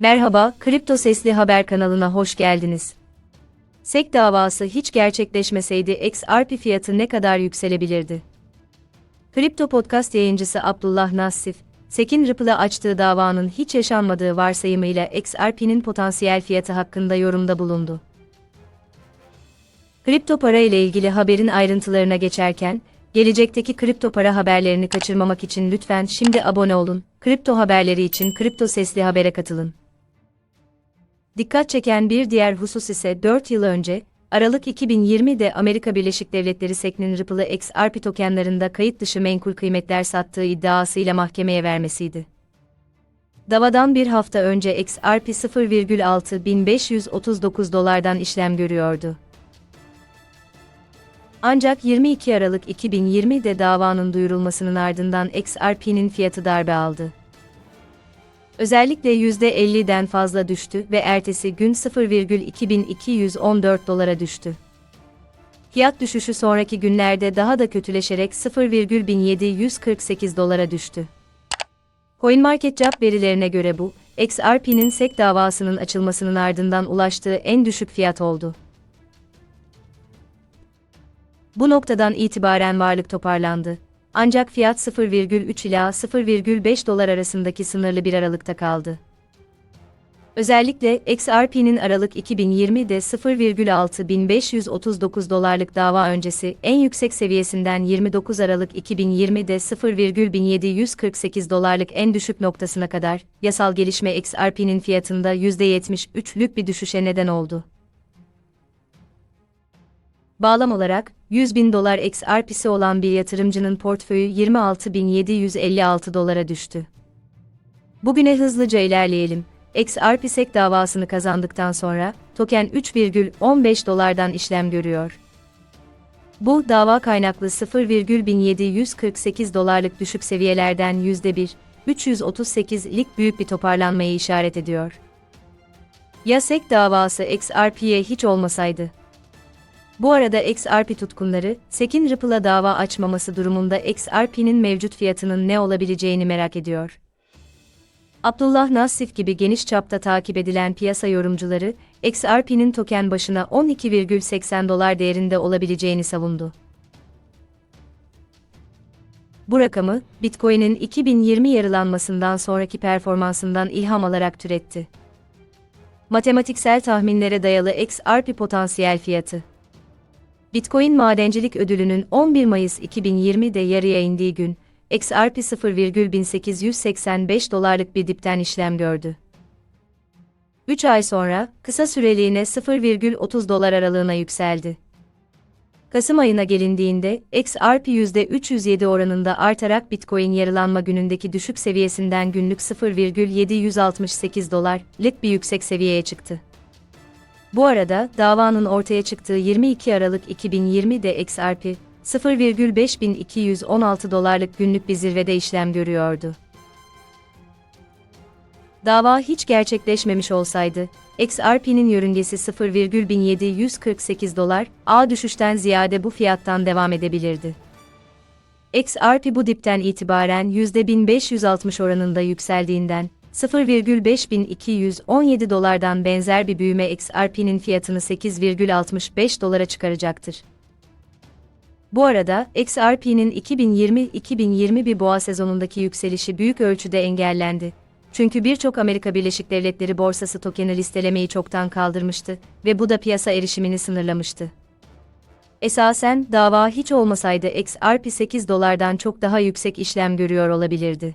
Merhaba, Kripto Sesli Haber kanalına hoş geldiniz. SEC davası hiç gerçekleşmeseydi XRP fiyatı ne kadar yükselebilirdi? Kripto Podcast yayıncısı Abdullah Nassif, SEC'in Ripple'a açtığı davanın hiç yaşanmadığı varsayımıyla XRP'nin potansiyel fiyatı hakkında yorumda bulundu. Kripto para ile ilgili haberin ayrıntılarına geçerken, gelecekteki kripto para haberlerini kaçırmamak için lütfen şimdi abone olun. Kripto haberleri için Kripto Sesli Haber'e katılın. Dikkat çeken bir diğer husus ise 4 yıl önce, Aralık 2020'de Amerika Birleşik Devletleri SEC'nin Ripple'ı XRP tokenlarında kayıt dışı menkul kıymetler sattığı iddiasıyla mahkemeye vermesiydi. Davadan bir hafta önce XRP 0,6539 dolardan işlem görüyordu. Ancak 22 Aralık 2020'de davanın duyurulmasının ardından XRP'nin fiyatı darbe aldı. Özellikle %50'den fazla düştü ve ertesi gün 0,2214 dolara düştü. Fiyat düşüşü sonraki günlerde daha da kötüleşerek 0,1748 dolara düştü. CoinMarketCap verilerine göre bu, XRP'nin SEC davasının açılmasının ardından ulaştığı en düşük fiyat oldu. Bu noktadan itibaren varlık toparlandı. Ancak fiyat 0,3 ila 0,5 dolar arasındaki sınırlı bir aralıkta kaldı. Özellikle XRP'nin Aralık 2020'de 0,6539 dolarlık dava öncesi en yüksek seviyesinden 29 Aralık 2020'de 0,1748 dolarlık en düşük noktasına kadar yasal gelişme XRP'nin fiyatında %73'lük bir düşüşe neden oldu. Bağlam olarak, 100 bin dolar XRP'si olan bir yatırımcının portföyü 26.756 dolara düştü. Bugüne hızlıca ilerleyelim. XRP SEC davasını kazandıktan sonra, token 3,15 dolardan işlem görüyor. Bu, dava kaynaklı 0,1748 dolarlık düşük seviyelerden %1, 338'lik büyük bir toparlanmayı işaret ediyor. Ya SEC davası XRP'ye hiç olmasaydı? Bu arada XRP tutkunları, SEC'in Ripple'a dava açmaması durumunda XRP'nin mevcut fiyatının ne olabileceğini merak ediyor. Abdullah Nassif gibi geniş çapta takip edilen piyasa yorumcuları, XRP'nin token başına 12,80 dolar değerinde olabileceğini savundu. Bu rakamı, Bitcoin'in 2020 yarılanmasından sonraki performansından ilham alarak türetti. Matematiksel tahminlere dayalı XRP potansiyel fiyatı Bitcoin Madencilik Ödülü'nün 11 Mayıs 2020'de yarıya indiği gün, XRP 0,1885 dolarlık bir dipten işlem gördü. 3 ay sonra, kısa süreliğine 0,30 dolar aralığına yükseldi. Kasım ayına gelindiğinde, XRP %307 oranında artarak Bitcoin yarılanma günündeki düşük seviyesinden günlük 0,768 dolarlık bir yüksek seviyeye çıktı. Bu arada, davanın ortaya çıktığı 22 Aralık 2020'de XRP, 0,5216 dolarlık günlük bir zirvede işlem görüyordu. Dava hiç gerçekleşmemiş olsaydı, XRP'nin yörüngesi 0,1748 dolar, A düşüşten ziyade bu fiyattan devam edebilirdi. XRP bu dipten itibaren %1560 oranında yükseldiğinden, 0,5217 dolardan benzer bir büyüme XRP'nin fiyatını 8,65 dolara çıkaracaktır. Bu arada, XRP'nin 2020-2021 boğa sezonundaki yükselişi büyük ölçüde engellendi. Çünkü birçok Amerika Birleşik Devletleri borsası tokeni listelemeyi çoktan kaldırmıştı ve bu da piyasa erişimini sınırlamıştı. Esasen dava hiç olmasaydı XRP 8 dolardan çok daha yüksek işlem görüyor olabilirdi.